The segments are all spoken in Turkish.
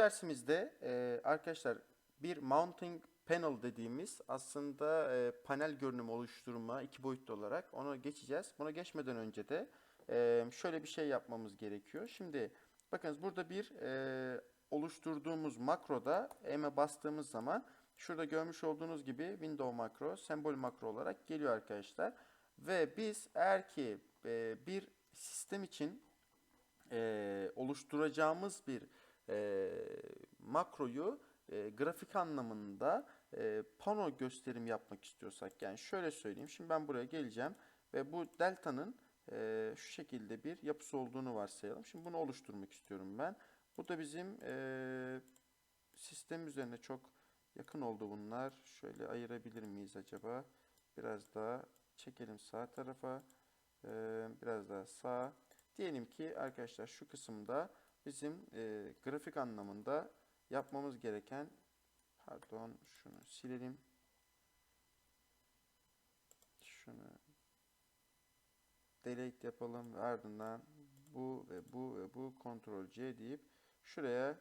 dersimizde e, arkadaşlar bir mounting panel dediğimiz aslında e, panel görünümü oluşturma iki boyutlu olarak ona geçeceğiz. Buna geçmeden önce de e, şöyle bir şey yapmamız gerekiyor. Şimdi bakınız burada bir e, oluşturduğumuz makroda M'e bastığımız zaman şurada görmüş olduğunuz gibi window makro, sembol makro olarak geliyor arkadaşlar. Ve biz eğer ki e, bir sistem için e, oluşturacağımız bir e, makroyu e, grafik anlamında e, pano gösterim yapmak istiyorsak yani şöyle söyleyeyim. Şimdi ben buraya geleceğim ve bu delta'nın e, şu şekilde bir yapısı olduğunu varsayalım. Şimdi bunu oluşturmak istiyorum ben. Bu da bizim e, sistem üzerine çok yakın oldu bunlar. Şöyle ayırabilir miyiz acaba? Biraz daha çekelim sağ tarafa. E, biraz daha sağ. Diyelim ki arkadaşlar şu kısımda bizim e, grafik anlamında yapmamız gereken pardon şunu silelim. Şunu delete yapalım ve ardından bu ve bu ve bu Ctrl C deyip şuraya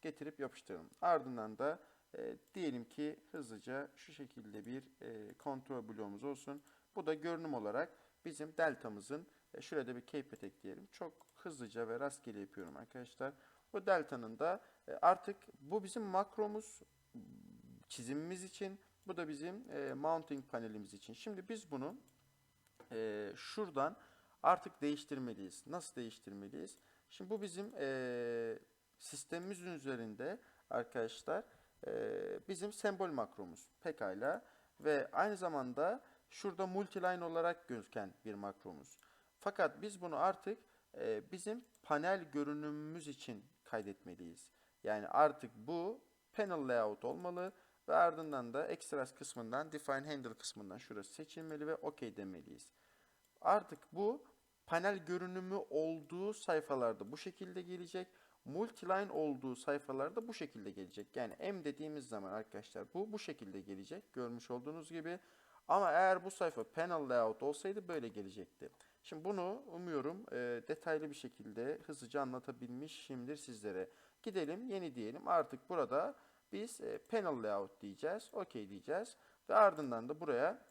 getirip yapıştıralım. Ardından da e, diyelim ki hızlıca şu şekilde bir e, kontrol bloğumuz olsun. Bu da görünüm olarak bizim deltamızın e, şuraya da bir keypad ekleyelim. Çok hızlıca ve rastgele yapıyorum arkadaşlar. Bu delta'nın da e, artık bu bizim makromuz çizimimiz için. Bu da bizim e, mounting panelimiz için. Şimdi biz bunu e, şuradan artık değiştirmeliyiz. Nasıl değiştirmeliyiz? Şimdi bu bizim sistemimizin üzerinde arkadaşlar bizim sembol makromuz. Pekala. Ve aynı zamanda şurada multiline olarak gözüken bir makromuz. Fakat biz bunu artık bizim panel görünümümüz için kaydetmeliyiz. Yani artık bu panel layout olmalı ve ardından da extras kısmından define handle kısmından şurası seçilmeli ve OK demeliyiz. Artık bu panel görünümü olduğu sayfalarda bu şekilde gelecek. Multiline olduğu sayfalarda bu şekilde gelecek. Yani M dediğimiz zaman arkadaşlar bu bu şekilde gelecek. Görmüş olduğunuz gibi. Ama eğer bu sayfa panel layout olsaydı böyle gelecekti. Şimdi bunu umuyorum e, detaylı bir şekilde hızlıca anlatabilmişimdir sizlere. Gidelim yeni diyelim. Artık burada biz e, panel layout diyeceğiz. OK diyeceğiz. Ve ardından da buraya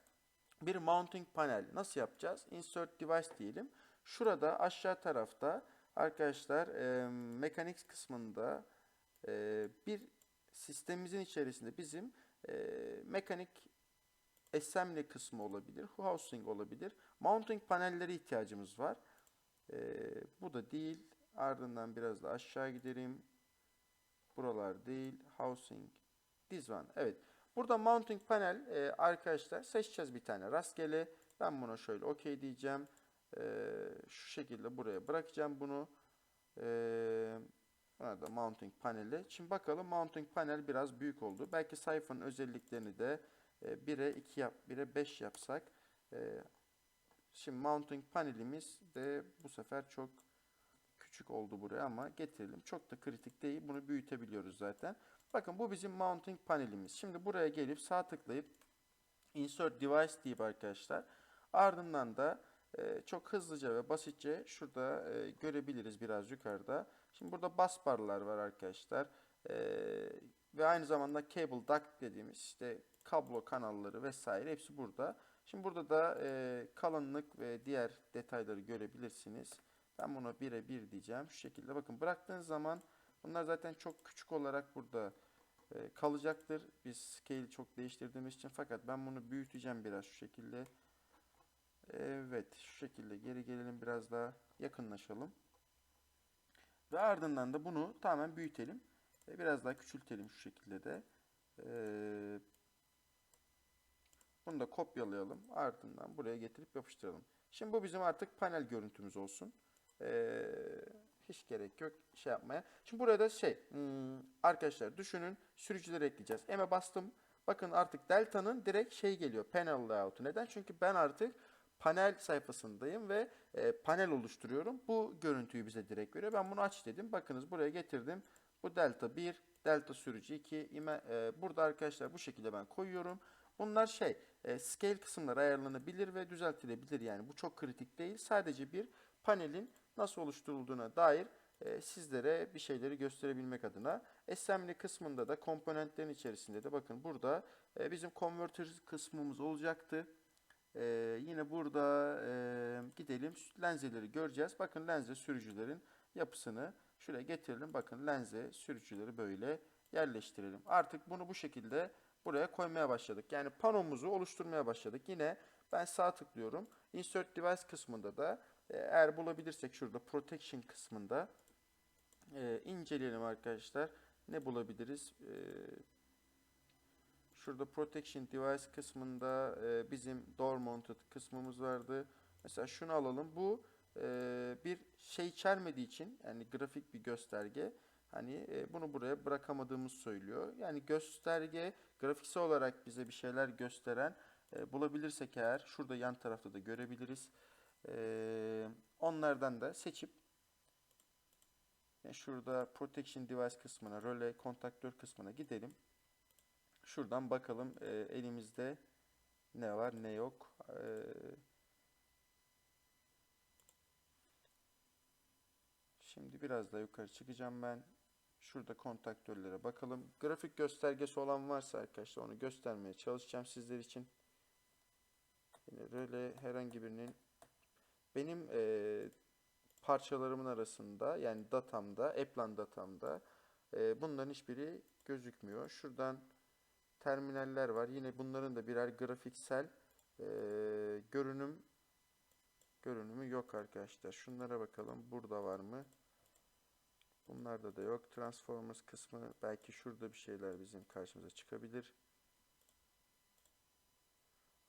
bir mounting panel nasıl yapacağız? Insert device diyelim. Şurada aşağı tarafta arkadaşlar e, mechanics kısmında e, bir sistemimizin içerisinde bizim e, mekanik assembly kısmı olabilir, housing olabilir. Mounting panelleri ihtiyacımız var. E, bu da değil. Ardından biraz da aşağı gidelim. Buralar değil. Housing. This one. Evet. Burada mounting panel e, arkadaşlar seçeceğiz bir tane rastgele. Ben buna şöyle OK diyeceğim. E, şu şekilde buraya bırakacağım bunu. E, buna da mounting paneli. Şimdi bakalım mounting panel biraz büyük oldu. Belki sayfanın özelliklerini de 1'e 2 yap, 1'e 5 yapsak. E, şimdi mounting panelimiz de bu sefer çok küçük oldu buraya ama getirelim. Çok da kritik değil. Bunu büyütebiliyoruz zaten. Bakın bu bizim mounting panelimiz. Şimdi buraya gelip sağ tıklayıp insert device deyip arkadaşlar ardından da e, çok hızlıca ve basitçe şurada e, görebiliriz biraz yukarıda. Şimdi burada bus barlar var arkadaşlar. E, ve aynı zamanda cable duct dediğimiz işte kablo kanalları vesaire hepsi burada. Şimdi burada da e, kalınlık ve diğer detayları görebilirsiniz. Ben buna 1'e 1 diyeceğim. Şu şekilde bakın bıraktığınız zaman bunlar zaten çok küçük olarak burada e, kalacaktır. Biz scale çok değiştirdiğimiz için fakat ben bunu büyüteceğim biraz şu şekilde. Evet şu şekilde geri gelelim biraz daha yakınlaşalım. Ve ardından da bunu tamamen büyütelim. Ve biraz daha küçültelim şu şekilde de. Ee, bunu da kopyalayalım. Ardından buraya getirip yapıştıralım. Şimdi bu bizim artık panel görüntümüz olsun. Ee, hiç gerek yok şey yapmaya. Şimdi burada şey hmm, arkadaşlar düşünün sürücüleri ekleyeceğiz. M'e bastım. Bakın artık Delta'nın direkt şey geliyor panel layout'u. Neden? Çünkü ben artık panel sayfasındayım ve e, panel oluşturuyorum. Bu görüntüyü bize direkt veriyor. Ben bunu aç dedim. Bakınız buraya getirdim. Bu delta 1, delta sürücü 2. ime- burada arkadaşlar bu şekilde ben koyuyorum. Bunlar şey e, scale kısımları ayarlanabilir ve düzeltilebilir. Yani bu çok kritik değil. Sadece bir panelin nasıl oluşturulduğuna dair e, sizlere bir şeyleri gösterebilmek adına. Assembly kısmında da komponentlerin içerisinde de bakın burada e, bizim converter kısmımız olacaktı. Yine burada gidelim lenzeleri göreceğiz. Bakın lenze sürücülerin yapısını şuraya getirelim. Bakın lenze sürücüleri böyle yerleştirelim. Artık bunu bu şekilde buraya koymaya başladık. Yani panomuzu oluşturmaya başladık. Yine ben sağ tıklıyorum. Insert Device kısmında da e, eğer bulabilirsek şurada Protection kısmında e, inceleyelim arkadaşlar. Ne bulabiliriz? E, şurada Protection Device kısmında e, bizim Door Mounted kısmımız vardı. Mesela şunu alalım. Bu e, bir şey içermediği için yani grafik bir gösterge. Hani e, bunu buraya bırakamadığımız söylüyor. Yani gösterge grafiksel olarak bize bir şeyler gösteren e, bulabilirsek eğer şurada yan tarafta da görebiliriz. Onlardan da seçip şurada Protection Device kısmına, röle kontaktör kısmına gidelim. Şuradan bakalım elimizde ne var ne yok. E, şimdi biraz daha yukarı çıkacağım ben. Şurada kontaktörlere bakalım. Grafik göstergesi olan varsa arkadaşlar onu göstermeye çalışacağım sizler için. Yine röle herhangi birinin benim e, parçalarımın arasında yani datamda, Eplan datamda e, bunların hiçbiri gözükmüyor. Şuradan terminaller var. Yine bunların da birer grafiksel e, görünüm görünümü yok arkadaşlar. Şunlara bakalım. Burada var mı? Bunlarda da yok. Transformers kısmı belki şurada bir şeyler bizim karşımıza çıkabilir.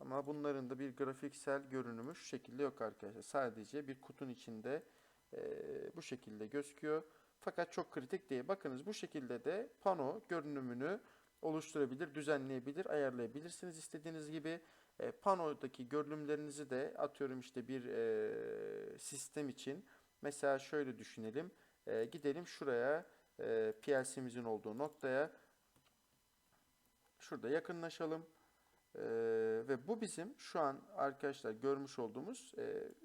Ama bunların da bir grafiksel görünümü şu şekilde yok arkadaşlar. Sadece bir kutunun içinde e, bu şekilde gözüküyor. Fakat çok kritik değil. Bakınız bu şekilde de pano görünümünü oluşturabilir, düzenleyebilir, ayarlayabilirsiniz istediğiniz gibi. E, panodaki görünümlerinizi de atıyorum işte bir e, sistem için. Mesela şöyle düşünelim. E, gidelim şuraya e, PLC'mizin olduğu noktaya. Şurada yakınlaşalım. Ee, ve bu bizim şu an arkadaşlar görmüş olduğumuz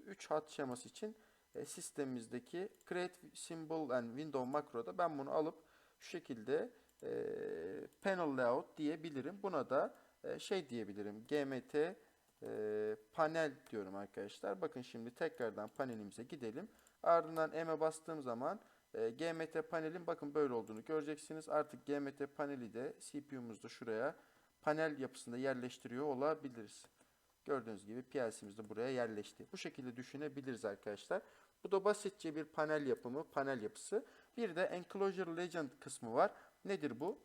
3 e, hat şeması için e, sistemimizdeki create symbol and window makroda ben bunu alıp şu şekilde e, panel layout diyebilirim. Buna da e, şey diyebilirim. GMT e, panel diyorum arkadaşlar. Bakın şimdi tekrardan panelimize gidelim. Ardından M'e bastığım zaman e, GMT panelin bakın böyle olduğunu göreceksiniz. Artık GMT paneli de CPU'muzda şuraya panel yapısında yerleştiriyor olabiliriz. Gördüğünüz gibi PLC'miz de buraya yerleşti. Bu şekilde düşünebiliriz arkadaşlar. Bu da basitçe bir panel yapımı, panel yapısı. Bir de Enclosure Legend kısmı var. Nedir bu?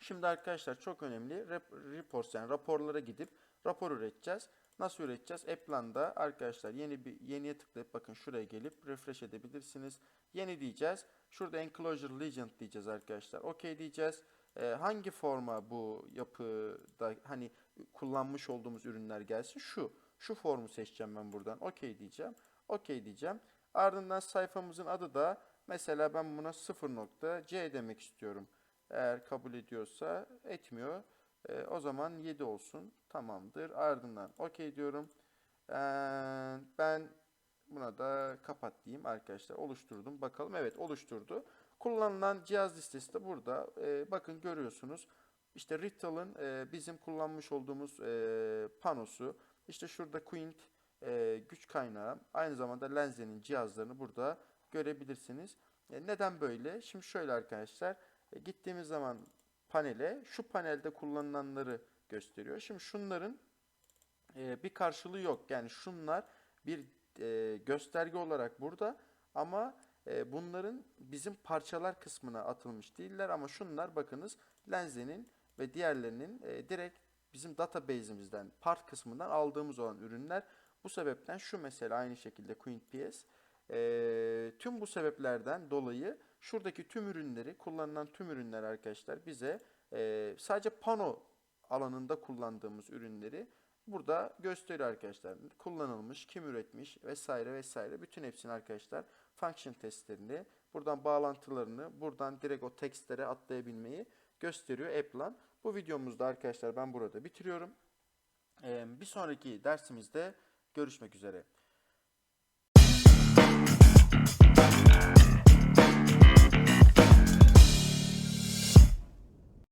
Şimdi arkadaşlar çok önemli. Reports yani raporlara gidip rapor üreteceğiz. Nasıl üreteceğiz? Applan'da arkadaşlar yeni bir yeniye tıklayıp bakın şuraya gelip refresh edebilirsiniz. Yeni diyeceğiz. Şurada Enclosure Legend diyeceğiz arkadaşlar. OK diyeceğiz e, hangi forma bu yapıda hani kullanmış olduğumuz ürünler gelsin? Şu. Şu formu seçeceğim ben buradan. OK diyeceğim. OK diyeceğim. Ardından sayfamızın adı da mesela ben buna 0.c demek istiyorum. Eğer kabul ediyorsa etmiyor. E, o zaman 7 olsun. Tamamdır. Ardından OK diyorum. E, ben buna da kapat diyeyim arkadaşlar. Oluşturdum. Bakalım. Evet oluşturdu. Kullanılan cihaz listesi de burada. E, bakın görüyorsunuz. İşte Ritual'ın e, bizim kullanmış olduğumuz e, panosu. İşte şurada Quint e, güç kaynağı. Aynı zamanda Lenze'nin cihazlarını burada görebilirsiniz. E, neden böyle? Şimdi şöyle arkadaşlar. E, gittiğimiz zaman panele şu panelde kullanılanları gösteriyor. Şimdi şunların e, bir karşılığı yok. Yani şunlar bir e, gösterge olarak burada ama e, bunların bizim parçalar kısmına atılmış değiller ama şunlar bakınız Lenze'nin ve diğerlerinin e, direkt bizim database'imizden part kısmından aldığımız olan ürünler. Bu sebepten şu mesela aynı şekilde QuintPS e, tüm bu sebeplerden dolayı şuradaki tüm ürünleri kullanılan tüm ürünler arkadaşlar bize e, sadece pano alanında kullandığımız ürünleri burada gösteriyor arkadaşlar. Kullanılmış, kim üretmiş vesaire vesaire bütün hepsini arkadaşlar function testlerini, buradan bağlantılarını, buradan direkt o tekstlere atlayabilmeyi gösteriyor Applan. Bu videomuzda arkadaşlar ben burada bitiriyorum. Bir sonraki dersimizde görüşmek üzere.